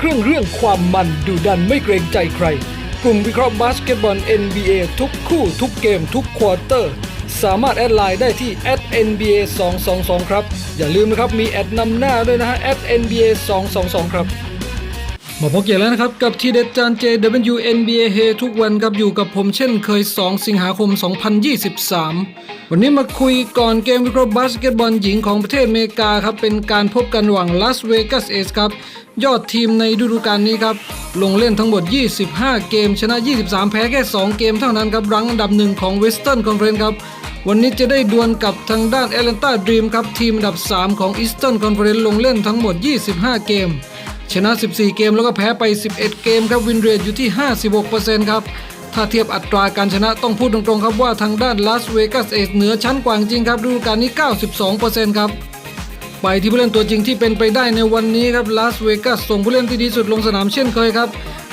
เครื่องเรื่องความมันดุดันไม่เกรงใจใคร กลุ่มวิเคราะห์บาสเกตบอล NBA ทุกคู่ทุกเกมทุกควอเตอร์ สามารถแอดไลน์ได้ที่ @nba 222ครับ อย่าลืมนะครับมีแอดนำหน้าด้วยนะฮะ @nba 222ครับ มาพบเกียแล้วนะครับ กับทีเด็ดจาน JWNBA เฮทุกวันครับอยู่กับผมเช่นเคย 2 สิงหาคม 2023 วันนี้มาคุยก่อนเกมวิเคราะห์บาสเกตบอลหญิงของประเทศอเมริกาครับ เป็นการพบกันระหว่างลาสเวกัสเอสครับ ยอดทีมในฤดูกาลนี้ครับ ลงเล่นทั้งหมด 25 เกม ชนะ 23 แพ้แค่ 2 เกมเท่านั้นครับ รั้งอันดับหนึ่งของเวสเทิร์นคอนเฟอเรนซ์ครับวันนี้จะได้ดวลกับทางด้านแอตแลนตาดรีมครับทีมอันดับ 3 ของอีสเทิร์นคอนเฟอเรนซ์ลงเล่นทั้งหมด 25 เกม ชนะ 14 เกมแล้วก็แพ้ไป 11 เกมครับวินเรทอยู่ที่ 56%ครับถ้าเทียบอัตราการชนะต้องพูดตรงๆครับว่าทางด้านลาสเวกัสเอสเหนือชั้นกว่าจริงครับฤดูกาลนี้ 92%ครับ ไปที่ผู้เล่นตัวจริงที่เป็นไปได้ในวันนี้ครับลาสเวกัสส่งผู้เล่นที่ดีสุดลงสนามเช่นเคยครับ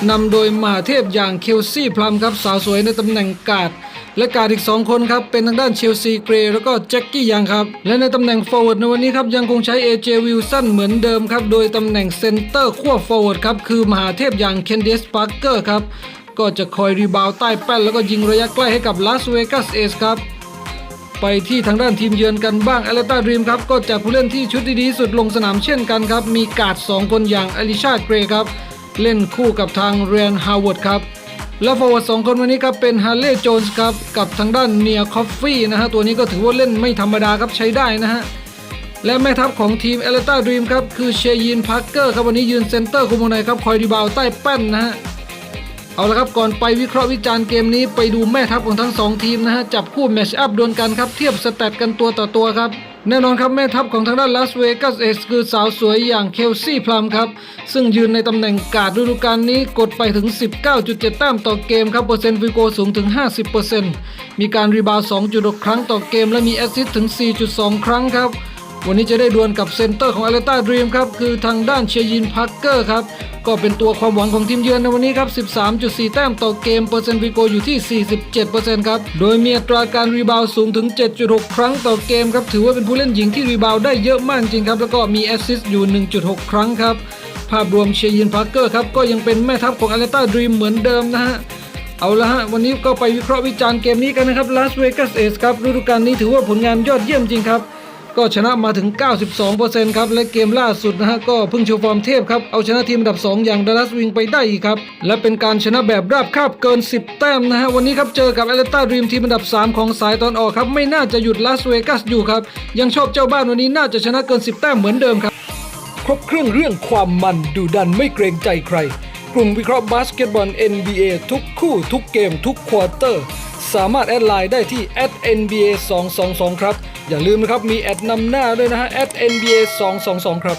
นำโดยมหาเทพอย่างเคลซี่พลัมครับสาวสวยในตำแหน่งกาดและกาดอีก 2 คนครับ เป็นทางด้านเชลซีเกรย์แล้วก็แจ็คกี้ยังครับ และในตำแหน่งฟอร์เวิร์ดในวันนี้ครับยังคงใช้ AJ วิลสันเหมือนเดิมครับ โดยตำแหน่งเซนเตอร์ขั้วฟอร์เวิร์ดครับ คือมหาเทพอย่างเคนเดสปาร์เกอร์ครับ ก็จะคอยรีบาวใต้แป้นแล้วก็ยิงระยะใกล้ให้กับลาสเวกัสเอสครับ ไปที่ทางด้านทีมเยือนกันบ้างอ l เลตาดรีมครับก็จัดผู้เล่นที่ชุดดีที่สุดลงสนามเช่นกันครับ มีกาด 2 คนอย่างอลิชาเกรครับ เล่นคู่กับทางเรียนฮาวเวิร์ดครับ และฟอร์เวิร์ดสองคนวันนี้ครับเป็นฮาร์เลย์โจนส์ครับ กับทางด้านเนียคอฟฟี่นะฮะตัวนี้ก็ถือว่าเล่นไม่ธรรมดาครับใช้ได้นะฮะและแม่ทัพของทีมเอเลตาดรีมครับคือเชยินพาร์เกอร์ครับวันนี้ยืนเซนเตอร์คุมวงในครับคอยรีบาวใต้แป้นนะฮะ เอาละครับก่อนไปวิเคราะห์วิจารณ์เกมนี้ไปดูแม่ทัพของทั้ง 2 ทีมนะฮะจับคู่แมชอัพดวลกันครับเทียบสแตทกันตัวต่อตัวครับแน่นอนครับแม่ทัพของทางด้านลาสเวกัสเอสคือสาวสวยอย่างเคลซี่พลัมครับ ซึ่งยืนในตำแหน่งการ์ดฤดูกาลนี้กดไปถึง 19.7 แต้มต่อเกมครับ เปอร์เซ็นต์ฟิโกสูงถึง 50%มีการรีบาว 2.6 ครั้งต่อเกม และมีแอสซิสต์ถึง 4.2 ครั้งครับ วันนี้จะได้ดวลกับเซนเตอร์ของอ l เลต้าดรีมครับคือทางด้านเชยินพักเกอร์ครับก็เป็นตัวความหวังของทีมเยือนในวันนี้ครับ 13.4 แต้มต่อเกมเปอร์เซ็นต์วิโกอยู่ที่ 47%ครับ โดยมีอัตราการรีบาวสูงถึง 7.6 ครั้งต่อเกมครับ ถือว่าเป็นผู้เล่นหญิงที่รีบาวด์ได้เยอะมากจริงครับ แล้วก็มีแอสซิสต์อยู่ 1.6 ครั้งครับ ภาพรวมเชยินพักเกอร์ครับ ก็ยังเป็นแม่ทัพของอ l เลต้าดรีมเหมือนเดิมนะฮะเอาละฮะ วันนี้ก็ไปวิเคราะห์วิจารณ์เกมนี้กันนะครับลาสเวกัสเอสครับฤดูกาลนี้ถือว่าผลงานยอดเยี่ยมจริงครับ ก็ชนะมาถึง 92%ครับ และเกมล่าสุดนะฮะก็เพิ่งโชว์ฟอร์มเทพครับ เอาชนะทีมอันดับ 2 อย่างดัลลัสวิงไปได้อีกครับ และเป็นการชนะแบบราบคาบเกิน 10 แต้มนะฮะวันนี้ครับเจอกับแอตแลนตาดรีมทีมอันดับ 3 ของสายตอนออกครับ ไม่น่าจะหยุดลาสเวกัสอยู่ครับ ยังชอบเจ้าบ้านวันนี้น่าจะชนะเกิน 10 แต้มเหมือนเดิมครับ ครบเครื่องเรื่องความมันดุดันไม่เกรงใจใคร กลุ่มวิเคราะห์บาสเกตบอล NBA ทุกคู่ทุกเกมทุกควอเตอร์ สามารถแอดไลน์ได้ที่ @nba 222ครับ อย่าลืมนะครับมีแอดนำหน้าด้วยนะฮะแอด @nba 222 ครับ